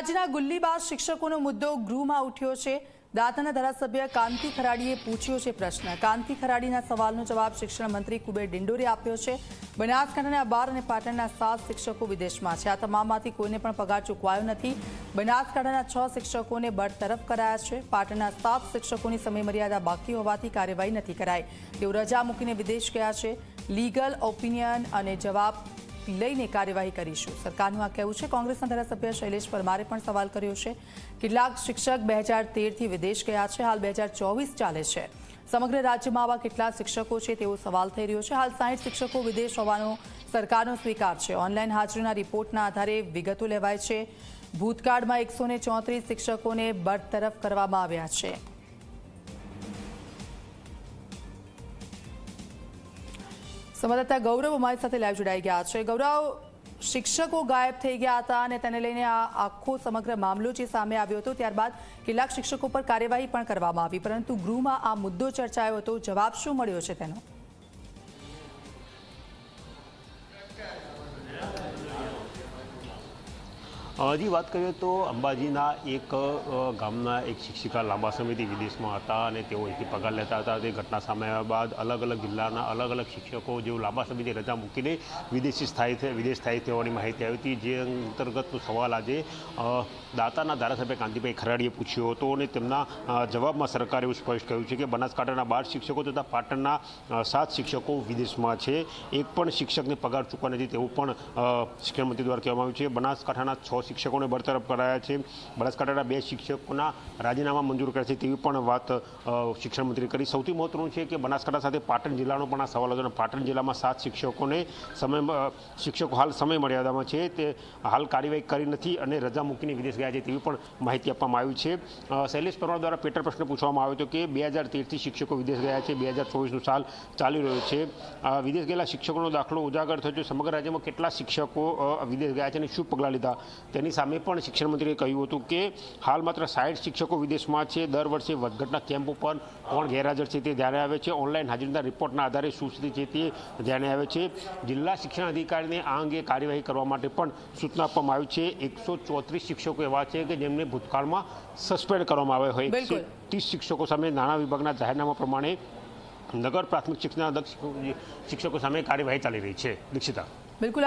રાજ્યના ગુલ્લીબાજ શિક્ષકોનો મુદ્દો ગૃહમાં ઉઠ્યો છે. દાંતાના ધારાસભ્ય કાંતિ ખરાડીએ પૂછ્યો છે પ્રશ્ન. કાંતિ ખરાડીના સવાલનો જવાબ શિક્ષણ મંત્રી કુબેર ડિંડોરે આપ્યો છે. બનાસકાંઠાના બાર અને પાટણના સાત શિક્ષકો વિદેશમાં છે. આ તમામમાંથી કોઈને પણ પગાર ચૂકવાયો નથી. બનાસકાંઠાના છ શિક્ષકોને બરતરફ કરાયા છે. પાટણના સાત શિક્ષકોની સમયમર્યાદા બાકી હોવાથી કાર્યવાહી નથી કરાઈ. તેઓ રજા મૂકીને વિદેશ ગયા છે. લીગલ ઓપિનિયન અને જવાબ લઈને કાર્યવાહી કરીશું. સરકારનું આ કહેવું છે, કોંગ્રેસના ધારાસભ્ય શૈલેષ પરમારે પણ સવાલ કર્યો છે. કેટલાક શિક્ષક બે હજાર તેરથી વિદેશ ગયા છે, હાલ બે હજાર ચોવીસ ચાલે છે. સમગ્ર રાજ્યમાં આવા કેટલા શિક્ષકો છે તેવો સવાલ થઈ રહ્યો છે. હાલ સાહીઠ શિક્ષકો વિદેશ હોવાનો સરકારનો સ્વીકાર છે. ઓનલાઈન હાજરીના રિપોર્ટના આધારે વિગતો લેવાય છે. ભૂતકાળમાં એકસો શિક્ષકોને બરતરફ કરવામાં આવ્યા છે. સંવાદદાતા ગૌરવ અમારી સાથે લાઈવ જોડાઈ ગયા છે. ગૌરવ, શિક્ષકો ગાયબ થઈ ગયા હતા અને તેને લઈને આ આખો સમગ્ર મામલો જે સામે આવ્યો હતો, ત્યારબાદ કેટલાક શિક્ષકો પર કાર્યવાહી પણ કરવામાં આવી. પરંતુ ગૃહમાં આ મુદ્દો ચર્ચાયો હતો. જવાબ શું મળ્યો છે તેનો? હજી વાત કરીએ તો અંબાજીના એક ગામના એક શિક્ષિકા લાંબા સમયથી વિદેશમાં હતા અને તેઓ અહીંથી પગાર લેતા હતા. તે ઘટના સામે આવ્યા બાદ અલગ અલગ જિલ્લાના અલગ અલગ શિક્ષકો જેઓ લાંબા સમયથી રજા મૂકીને વિદેશી સ્થાયી વિદેશ સ્થાયી થવાની માહિતી આવી હતી. જે અંતર્ગતનો સવાલ આજે દાતાના ધારાસભ્ય કાંતિભાઈ ખરાડીએ પૂછ્યો હતો અને તેમના જવાબમાં સરકારે એવું સ્પષ્ટ કહ્યું છે કે બનાસકાંઠાના બાર શિક્ષકો તથા પાટણના સાત શિક્ષકો વિદેશમાં છે. એક પણ શિક્ષકને પગાર ચૂકવા નથી તેવું પણ શિક્ષણ દ્વારા કહેવામાં આવ્યું છે. બનાસકાંઠાના છ શિક્ષકોને બરતરફ કરાયા છે. બનાસકાંઠાના બે શિક્ષકોના રાજીનામા મંજૂર કર્યા છે તેવી પણ વાત શિક્ષણમંત્રી કરી. સૌથી મહત્વનું છે કે બનાસકાંઠા સાથે પાટણ જિલ્લાનો પણ આ સવાલ હતો અને પાટણ જિલ્લામાં સાત શિક્ષકોને સમય શિક્ષકો હાલ સમય મર્યાદામાં છે. તે હાલ કાર્યવાહી કરી નથી અને રજા મૂકીને વિદેશ ગયા છે તેવી પણ માહિતી આપવામાં આવી છે. શૈલેષ પરમાર દ્વારા પેટર પ્રશ્ન પૂછવામાં આવ્યો હતો કે બે હજાર તેરથી શિક્ષકો વિદેશ ગયા છે, બે હજાર ચોવીસનું સાલ ચાલી રહ્યો છે. વિદેશ ગયેલા શિક્ષકોનો દાખલો ઉજાગર થયો છે. સમગ્ર રાજ્યમાં કેટલા શિક્ષકો વિદેશ ગયા છે અને શું પગલાં લીધા? તેની સામે પણ શિક્ષણ મંત્રીએ કહ્યું હતું કે હાલ માત્ર સાઠ શિક્ષકો વિદેશમાં છે. દર વર્ષે વધઘટના કેમ્પ ઉપર કોણ ગેરહાજર છે તે ધ્યાને આવે છે. ઓનલાઈન હાજરીના રિપોર્ટના આધારે શું સ્થિતિ છે તે ધ્યાને આવે છે. જિલ્લા શિક્ષણ અધિકારીને આ અંગે કાર્યવાહી કરવા માટે પણ સૂચના આપવામાં આવી છે. એકસો ચોત્રીસ શિક્ષકો એવા છે કે જેમને ભૂતકાળમાં સસ્પેન્ડ કરવામાં આવ્યા હોય. એકસો ત્રીસ શિક્ષકો સામે નાણાં વિભાગના જાહેરનામા પ્રમાણે નગર પ્રાથમિક શિક્ષણ શિક્ષકો સામે કાર્યવાહી ચાલી રહી છે. દીક્ષિતા. બિલકુલ.